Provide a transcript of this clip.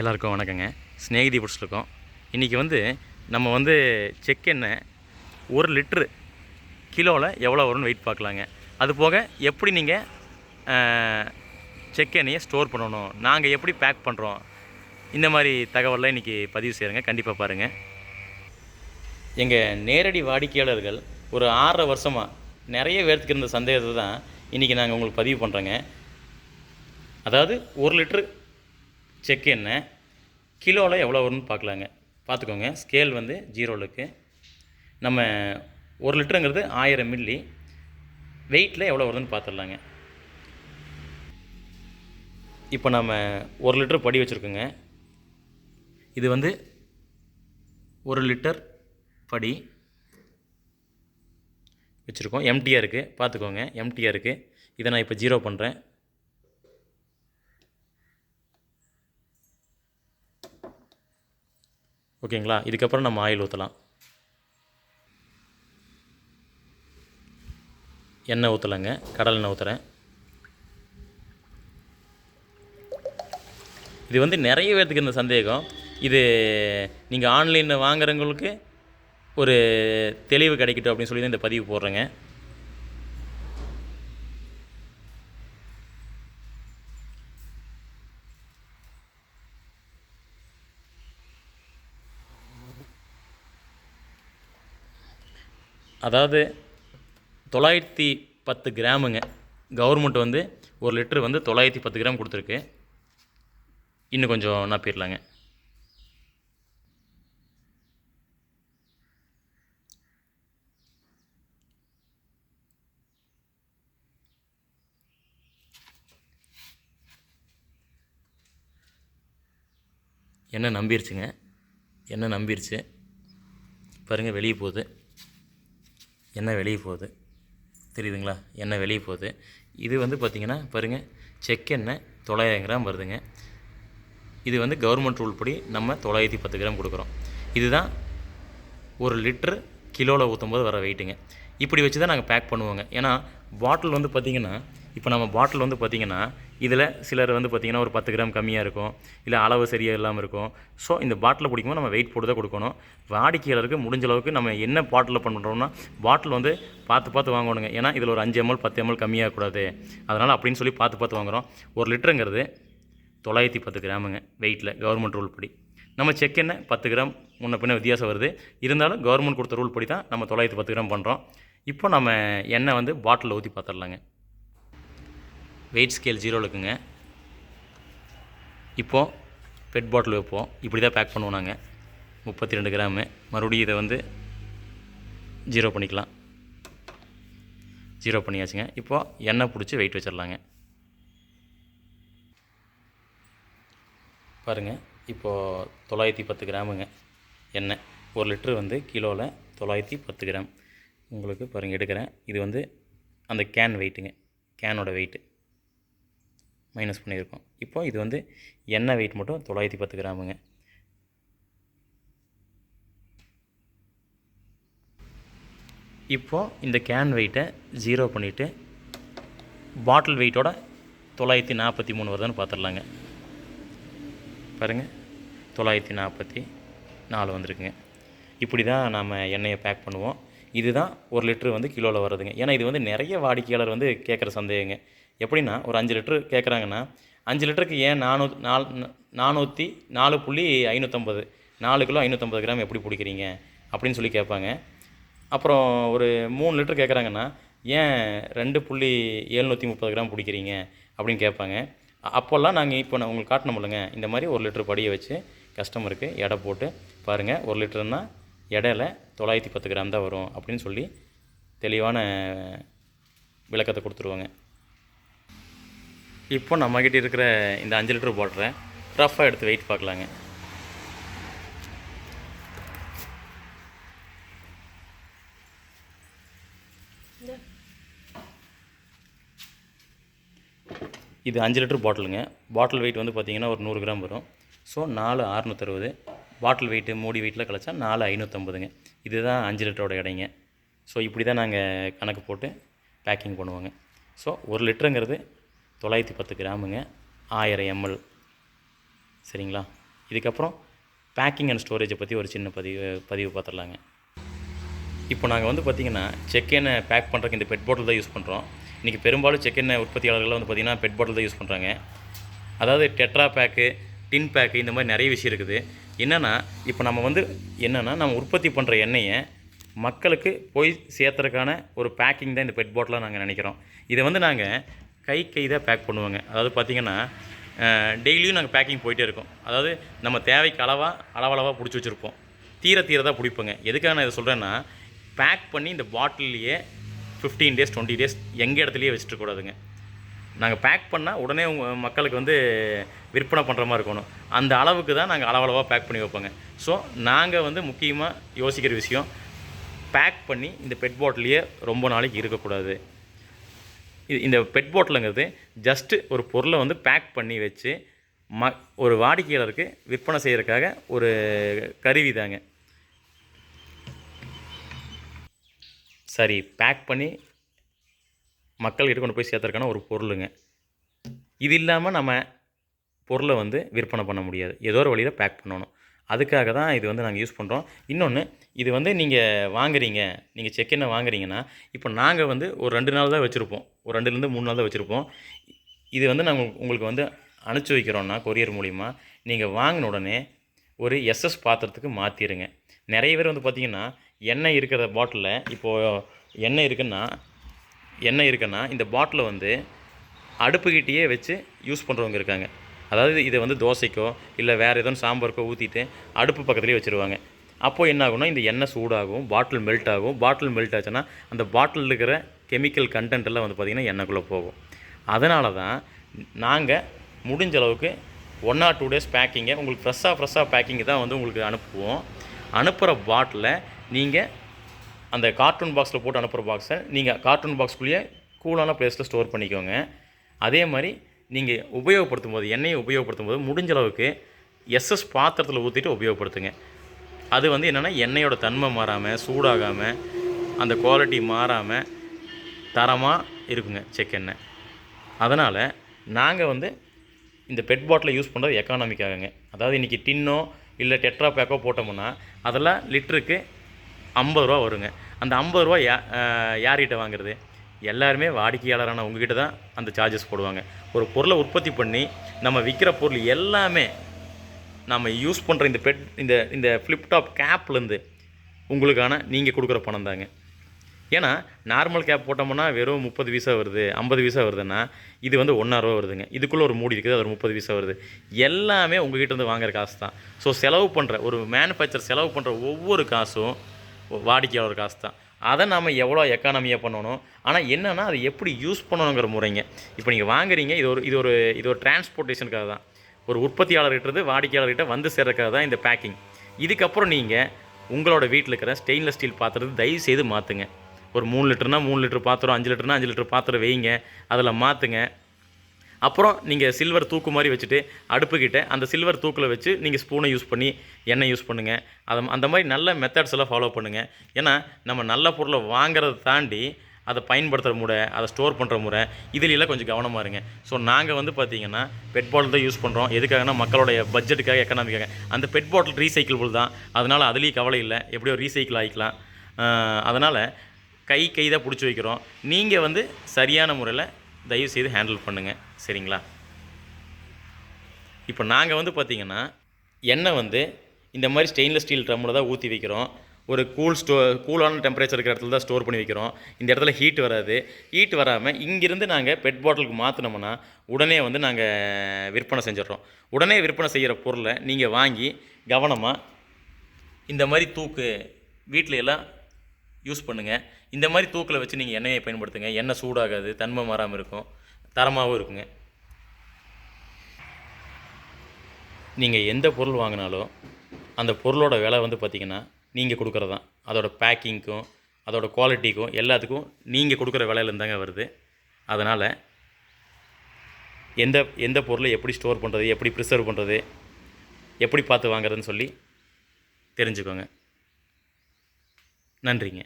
எல்லாருக்கும் வணக்கங்க. ஸ்நேகிதி பிடிச்சிருக்கோம். இன்றைக்கி வந்து நம்ம வந்து செக் எண்ணெய் ஒரு லிட்ரு கிலோவில் எவ்வளோ வரும்னு வெயிட் பார்க்கலாங்க. அது போக எப்படி நீங்கள் செக் எண்ணெயை ஸ்டோர் பண்ணணும் நாங்கள் எப்படி பேக் பண்ணுறோம் இந்த மாதிரி தகவல்லாம் இன்றைக்கி பதிவு செய்கிறேங்க கண்டிப்பாக பாருங்கள் எங்கள் நேரடி வாடிக்கையாளர்கள் ஒரு ஆறரை வருஷமாக நிறைய பேர்த்துக்கு இருந்த சந்தேகத்தை தான் இன்றைக்கி நாங்கள் உங்களுக்கு பதிவு பண்ணுறோங்க அதாவது ஒரு லிட்ரு செக் எண்ணெய் கிலோவில் எவ்வளோ வரும்னு பார்க்கலாங்க பார்த்துக்கோங்க ஸ்கேல் வந்து ஜீரோலுக்கு. நம்ம ஒரு லிட்டருங்கிறது ஆயிரம் மில்லி வெயிட்டில் எவ்வளோ வருதுன்னு பார்த்துடலாங்க இப்போ நம்ம ஒரு லிட்டர் படி வச்சுருக்கோங்க. இது வந்து ஒரு லிட்டர் படி வச்சுருக்கோம். எம்டியாக இருக்குது பார்த்துக்கோங்க எம்டியாக இருக்குது இதை நான் இப்போ ஜீரோ பண்ணுறேன் ஓகேங்களா? இதுக்கப்புறம் நம்ம ஆயில் ஊற்றலாம் எண்ணெய் ஊற்றலைங்க கடல் எண்ணெய் ஊற்றுறேன் இது வந்து நிறைய பேர்த்துக்கு இந்த சந்தேகம். இது நீங்கள் ஆன்லைனில் வாங்குறவங்களுக்கு ஒரு தெளிவு கிடைக்கட்டும் அப்படின்னு சொல்லி தான் இந்த பதிவு போடுறேங்க. அதாவது தொள்ளாயிரத்தி பத்து கிராமுங்க. கவர்மெண்ட் வந்து ஒரு லிட்ரு வந்து தொள்ளாயிரத்தி பத்து கிராம் கொடுத்துருக்கு. இன்னும் கொஞ்சம் நப்பிடலாங்க என்ன நம்பிருச்சுங்க? என்ன நம்பிருச்சு? பாருங்கள் வெளியே போகுது. எண்ணெய் வெளியே போகுது? தெரியுதுங்களா? எண்ணெய் வெளியே போகுது? இது வந்து பார்த்திங்கன்னா பாருங்கள் செக் எண்ணெய் தொள்ளாயிரம் கிராம் வருதுங்க. இது வந்து கவர்மெண்ட் ரூல் படி நம்ம தொள்ளாயிரத்தி பத்து கிராம் கொடுக்குறோம். இதுதான் ஒரு லிட்ரு கிலோவில் ஊற்றும் போது வர வெயிட்டுங்க. இப்படி வச்சு தான் நாங்கள் பேக் பண்ணுவோங்க. ஏன்னா பாட்டில் வந்து பார்த்திங்கன்னா இப்போ நம்ம பாட்டில் வந்து பார்த்திங்கன்னா இதில் சிலர் வந்து பார்த்திங்கன்னா ஒரு பத்து கிராம் கம்மியாக இருக்கும் இல்லை அளவு சரியாக இல்லாமல் இருக்கும். ஸோ இந்த பாட்டில் பிடிக்கும்போது நம்ம வெயிட் போட்டு தான் கொடுக்கணும். வாடிக்கையாளருக்கு முடிஞ்ச அளவுக்கு நம்ம என்ன பாட்டிலில் பண்ணுறோம்னா பாட்டில் வந்து பார்த்து பார்த்து வாங்கணுங்க. ஏன்னா இதில் ஒரு அஞ்சு எம்எல் பத்து எம்எல் கம்மியாக கூடாது அதனால் அப்படின்னு சொல்லி பார்த்து பார்த்து வாங்குகிறோம் ஒரு லிட்டருங்கிறது தொள்ளாயிரத்தி பத்து கிராமுங்க வெயிட்டில் கவர்மெண்ட் ரூல் படி. நம்ம செக் என்ன? பத்து கிராம் முன்ன பின்ன வித்தியாசம் வருது. இருந்தாலும் கவர்மெண்ட் கொடுத்த ரூல் படி தான் நம்ம தொள்ளாயிரத்தி பத்து கிராம் பண்ணுறோம் இப்போ நம்ம எண்ணெய் வந்து பாட்டிலில் ஊற்றி பார்த்துடலாங்க. வெயிட் ஸ்கேல் ஜீரோ இருக்குங்க. இப்போது பெட் பாட்டில் வைப்போம். இப்படி தான் பேக் பண்ணுவோம் நாங்கள் முப்பத்தி ரெண்டு கிராமு. மறுபடியும் இதை வந்து ஜீரோ பண்ணிக்கலாம். ஜீரோ பண்ணியாச்சுங்க. இப்போது எண்ணெய் பிடிச்சி வெயிட் வச்சிடலாங்க. பாருங்கள் இப்போது தொள்ளாயிரத்தி பத்து கிராமுங்க. எண்ணெய். ஒரு லிட்ரு வந்து கிலோவில் தொள்ளாயிரத்தி பத்து கிராம். உங்களுக்கு பாருங்கள் எடுக்கிறேன். இது வந்து அந்த கேன் வெயிட்டுங்க கேனோட வெயிட்டு மைனஸ் பண்ணியிருக்கோம். இப்போ இது வந்து எண்ணெய் வெயிட் மட்டும் தொள்ளாயிரத்தி பத்து கிராமுங்க. இப்போது இந்த கேன் வெயிட்டை ஜீரோ பண்ணிவிட்டு பாட்டில் வெயிட்டோட தொள்ளாயிரத்தி நாற்பத்தி மூணு வருதுன்னு பார்த்துடலாங்க. பாருங்கள் தொள்ளாயிரத்தி நாற்பத்தி நாலு வந்திருக்குங்க. இப்படி தான் நாம் எண்ணெயை பேக் பண்ணுவோம். இதுதான் ஒரு லிட்ரு வந்து கிலோவில் வருதுங்க ஏன்னா இது வந்து நிறைய வாடிக்கையாளர் வந்து கேட்குற சந்தேகங்க எப்படின்னா ஒரு அஞ்சு லிட்ரு கேட்குறாங்கன்னா அஞ்சு லிட்டருக்கு ஏன் நானூ நாலு நானூற்றி நாலு புள்ளி ஐநூற்றம்பது நாலு கிலோ ஐநூற்றம்பது கிராம் எப்படி பிடிக்கிறீங்க? அப்படின்னு சொல்லி கேட்பாங்க. அப்புறம் ஒரு மூணு லிட்டர் கேட்குறாங்கன்னா ஏன் ரெண்டு புள்ளி ஏழ்நூற்றி முப்பது கிராம் பிடிக்கிறீங்க? அப்படின்னு கேட்பாங்க. அப்போல்லாம் நாங்கள் இப்போ நான் உங்களுக்கு காட்டணும் இல்லைங்க. இந்த மாதிரி ஒரு லிட்டர் படியை வச்சு கஸ்டமருக்கு எடை போட்டு பாருங்கள் ஒரு லிட்டர்னா இடையில தொள்ளாயிரத்தி பத்து கிராம் தான் வரும் அப்படின்னு சொல்லி தெளிவான விளக்கத்தை கொடுத்துருவாங்க. இப்போ நம்மக்கிட்ட இருக்கிற இந்த அஞ்சு லிட்டர் போடுறேன் ரஃப்பாக எடுத்து வெயிட் பார்க்கலாங்க. இது அஞ்சு லிட்டர் பாட்டிலுங்க. பாட்டில் வெயிட் வந்து பார்த்திங்கன்னா ஒரு நூறு கிராம் வரும். ஸோ நாலு அறுநூத்தறுபது. பாட்டில் வெயிட்டு மூடி வெயிட்டில் கழிச்சா நாலு ஐநூற்றம்பதுங்க இதுதான் அஞ்சு லிட்டரோட இடைங்க ஸோ இப்படி தான் நாங்கள் கணக்கு போட்டு பேக்கிங் பண்ணுவோங்க. ஸோ ஒரு லிட்டருங்கிறது தொள்ளாயிரத்தி பத்து கிராமுங்க ஆயிரம் எம்எல் சரிங்களா? இதுக்கப்புறம் பேக்கிங் அண்ட் ஸ்டோரேஜை பற்றி ஒரு சின்ன பதிவு பதிவு பார்த்துடலாங்க. இப்போ நாங்கள் வந்து பார்த்திங்கன்னா செக் எண்ணெய் பேக் பண்ணுறதுக்கு இந்த பெட் பாட்டில் தான் யூஸ் பண்ணுறோம் இன்றைக்கி பெரும்பாலும் செக் எண்ணெய் உற்பத்தியாளர்கள் வந்து பார்த்திங்கன்னா பெட் பாட்டில் தான் யூஸ் பண்ணுறாங்க அதாவது டெட்ரா பேக்கு டின் பேக்கு இந்த மாதிரி நிறைய விஷயம் இருக்குது. என்னென்னா இப்போ நம்ம வந்து என்னென்னா நம்ம உற்பத்தி பண்ணுற எண்ணெயை மக்களுக்கு போய் சேர்த்துறதுக்கான ஒரு பேக்கிங் தான் இந்த பெட் பாட்டிலாக நாங்கள் நினைக்கிறோம். இதை வந்து நாங்கள் கை கை தான் பேக் பண்ணுவோங்க. அதாவது பார்த்திங்கன்னா டெய்லியும் நாங்கள் பேக்கிங் போயிட்டே இருக்கோம். அதாவது நம்ம தேவைக்கு அளவாக அளவளவாக பிடிச்சி வச்சுருப்போம். தீர தீர தான் பிடிப்போங்க. எதுக்காக நான் இதை சொல்கிறேன்னா பேக் பண்ணி இந்த பாட்டில்லையே ஃபிஃப்டீன் டேஸ் டுவெண்ட்டி டேஸ் எங்கள் இடத்துலையே வச்சுட்டு கூடாதுங்க. நாங்கள் பேக் பண்ணால் உடனே உங்கள் மக்களுக்கு வந்து விற்பனை பண்ணுற மாதிரி இருக்கணும். அந்த அளவுக்கு தான் நாங்கள் அளவளவாக பேக் பண்ணி வைப்போங்க. ஸோ நாங்கள் வந்து முக்கியமாக யோசிக்கிற விஷயம் பேக் பண்ணி இந்த பெட் பாட்டிலையே ரொம்ப நாளைக்கு இருக்கக்கூடாது. இது இந்த பெட் போட்டலுங்கிறது ஜஸ்ட்டு ஒரு பொருளை வந்து பேக் பண்ணி வச்சு ம ஒரு வாடிக்கையாளருக்கு விற்பனை செய்கிறதுக்காக ஒரு கருவி தாங்க. சரி பேக் பண்ணி மக்கள்கிட்ட கொண்டு போய் சேர்த்துறக்கான ஒரு பொருளுங்க. இது இல்லாமல் நம்ம பொருளை வந்து விற்பனை பண்ண முடியாது. ஏதோ ஒரு வழியில் பேக் பண்ணணும். அதுக்காக தான் இது வந்து நாங்கள் யூஸ் பண்ணுறோம் இன்னொன்று இது வந்து நீங்கள் வாங்குறீங்க நீங்கள் செக் என்ன வாங்குறீங்கன்னா இப்போ நாங்கள் வந்து ஒரு ரெண்டு நாள் தான் வச்சுருப்போம். ஒரு ரெண்டுலேருந்து மூணு நாள் தான் வச்சுருப்போம். இது வந்து நாங்கள் உங்களுக்கு வந்து அனுப்பிச்சி வைக்கிறோன்னா கொரியர் மூலிமா நீங்கள் வாங்கின உடனே ஒரு எஸ்எஸ் பாத்திரத்துக்கு மாற்றிடுங்க நிறைய பேர் வந்து பார்த்திங்கன்னா எண்ணெய் இருக்கிற பாட்டிலில் இப்போது எண்ணெய் இருக்குன்னா எண்ணெய் இருக்குன்னா இந்த பாட்டிலை வந்து அடுப்புக்கிட்டேயே வச்சு யூஸ் பண்ணுறவங்க இருக்காங்க. அதாவது இதை வந்து தோசைக்கோ இல்லை வேறு ஏதோ சாம்பாருக்கோ ஊற்றிட்டு அடுப்பு பக்கத்துலேயே வச்சுருவாங்க. அப்போது என்ன ஆகும்னா இந்த எண்ணெய் சூடாகும் பாட்டில் மெல்ட் ஆகும். பாட்டில் மெல்ட் ஆச்சுன்னா அந்த பாட்டிலில் இருக்கிற கெமிக்கல் கண்டென்ட் எல்லாம் வந்து பார்த்திங்கன்னா எண்ணெய்க்குள்ளே போகும். அதனால தான் நாங்கள் முடிஞ்ச அளவுக்கு ஒன் ஆர் டூ டேஸ் பேக்கிங்கை உங்களுக்கு ஃப்ரெஷ்ஷாக ஃப்ரெஷ்ஷாக பேக்கிங் தான் வந்து உங்களுக்கு அனுப்புவோம். அனுப்புகிற பாட்டிலை நீங்கள் அந்த கார்ட்டூன் பாக்ஸில் போட்டு அனுப்புகிற பாக்ஸை நீங்கள் கார்ட்டூன் பாக்ஸ்குள்ளேயே கூலான ப்ளேஸில் ஸ்டோர் பண்ணிக்கோங்க. அதே மாதிரி நீங்கள் உபயோகப்படுத்தும் போது எண்ணெயை உபயோகப்படுத்தும் போது முடிஞ்ச அளவுக்கு எஸ்எஸ் பாத்திரத்தில் ஊற்றிட்டு உபயோகப்படுத்துங்க. அது வந்து என்னென்னா எண்ணெயோட தன்மை மாறாமல் சூடாகாமல் அந்த குவாலிட்டி மாறாமல் தரமாக இருக்குங்க செக் எண்ணெய் அதனால் நாங்கள் வந்து இந்த பெட் பாட்டிலை யூஸ் பண்ணுறது எக்கானமிக்காகங்க அதாவது இன்றைக்கி டின்னோ இல்லை டெட்ரா பேக்கோ போட்டோம்னா அதெல்லாம் லிட்டருக்கு ஐம்பது ரூபா வருங்க. அந்த ஐம்பது ரூபா யா யார்கிட்ட வாங்குறது? எல்லாருமே வாடிக்கையாளரான உங்ககிட்ட தான் அந்த சார்ஜஸ் போடுவாங்க. ஒரு பொருளை உற்பத்தி பண்ணி நம்ம விற்கிற பொருள் எல்லாமே நம்ம யூஸ் பண்ணுற இந்த பெட் இந்த இந்த ஃப்ளிப்டாப் கேப்லேருந்து உங்களுக்கான நீங்கள் கொடுக்குற பணம் தாங்க. ஏன்னா நார்மல் கேப் போட்டோம்னா வெறும் முப்பது பைசா வருது ஐம்பது பைசா வருதுன்னா இது வந்து ஒன்றா வருதுங்க. இதுக்குள்ளே ஒரு மூடி இருக்குது அது ஒரு முப்பது பைசா வருது. எல்லாமே உங்ககிட்ட இருந்து வாங்குற காசு தான். ஸோ செலவு பண்ணுற ஒரு மேனுஃபேக்சர் செலவு பண்ணுற ஒவ்வொரு காசும் வாடிக்கையாளர் காசு தான். அதை நாம் எவ்வளோ எக்கானமியாக பண்ணணும்? ஆனால் என்னென்னா அதை எப்படி யூஸ் பண்ணணுங்கிற முறைங்க. இப்போ நீங்கள் வாங்குறீங்க இது ஒரு இது ஒரு இது ஒரு டிரான்ஸ்போர்ட்டேஷனுக்காக தான். ஒரு உற்பத்தியாளர்கிட்ட வாடிக்கையாளர்கிட்ட வந்து சேர்றதுக்காக தான் இந்த பேக்கிங் இதுக்கப்புறம் நீங்கள் உங்களோட வீட்டில் இருக்கிற ஸ்டெயின்லெஸ் ஸ்டீல் பாத்திரத்தை தயவு செய்து மாற்றுங்க ஒரு மூணு லிட்டர்னா மூணு லிட்டர் பாத்திரம் அஞ்சு லிட்டர்னா அஞ்சு லிட்டர் பாத்திரம் வைங்க. அதில் மாற்றுங்க அப்புறம் நீங்கள் சில்வர் தூக்கு மாதிரி வச்சுட்டு அடுப்புக்கிட்ட அந்த சில்வர் தூக்கில் வச்சு நீங்கள் ஸ்பூனை யூஸ் பண்ணி எண்ணெய் யூஸ் பண்ணுங்கள் அதை அந்த மாதிரி நல்ல மெத்தட்ஸ் எல்லாம் ஃபாலோ பண்ணுங்கள் ஏன்னா நம்ம நல்ல பொருளை வாங்குறதை தாண்டி அதை பயன்படுத்துகிற முறை அதை ஸ்டோர் பண்ணுற முறை இதிலெல்லாம் கொஞ்சம் கவனமாக இருங்க. ஸோ நாங்கள் வந்து பார்த்தீங்கன்னா பெட் பாட்டில் தான் யூஸ் பண்ணுறோம் எதுக்காகனா மக்களுடைய பட்ஜெட்டுக்காக எக்கனாமிக்காக அந்த பெட் பாட்டில் ரீசைக்கிள்பிள் தான். அதனால் அதுலேயும் கவலை இல்லை. எப்படியோ ரீசைக்கிள் ஆகிக்கலாம் அதனால் கை கை தான் பிடிச்சி வைக்கிறோம். நீங்கள் வந்து சரியான முறையில் தயவு செய்து ஹேண்டில் பண்ணுங்கள் சரிங்களா? இப்போ நாங்கள் வந்து பார்த்திங்கன்னா எண்ணெய் வந்து இந்த மாதிரி ஸ்டெயின்லெஸ் ஸ்டீல் ட்ரம்மில் தான் ஊற்றி வைக்கிறோம். ஒரு கூல் ஸ்டோ கூலான டெம்பரேச்சர் இருக்கிற இடத்துல தான் ஸ்டோர் பண்ணி வைக்கிறோம். இந்த இடத்துல ஹீட் வராது. ஹீட் வராமல் இங்கிருந்து நாங்கள் பெட் பாட்டிலுக்கு மாற்றினோம்னா உடனே வந்து நாங்கள் விற்பனை செஞ்சிடுறோம். உடனே விற்பனை செய்கிற பொருளை நீங்கள் வாங்கி கவனமாக இந்த மாதிரி தூக்கு வீட்டில எல்லாம் யூஸ் பண்ணுங்கள் இந்த மாதிரி தூக்கில் வச்சு நீங்கள் எண்ணெயை பயன்படுத்துங்க. எண்ணெய் சூடாகாது தன்மை மாறாமல் இருக்கும். தரமாகவும் இருக்குங்க. நீங்கள் எந்த பொருள் வாங்கினாலும் அந்த பொருளோட விலை வந்து பார்த்திங்கன்னா நீங்கள் கொடுக்குறது தான் அதோட பேக்கிங்க்கும் அதோட குவாலிட்டிக்கும் எல்லாத்துக்கும் நீங்கள் கொடுக்குற விலையிலேருந்து தாங்க வருது. அதனால் எந்த எந்த பொருளை எப்படி ஸ்டோர் பண்ணுறது எப்படி ப்ரிசர்வ் பண்ணுறது எப்படி பார்த்து வாங்குறதுன்னு சொல்லி தெரிஞ்சுக்கோங்க. நன்றிங்க.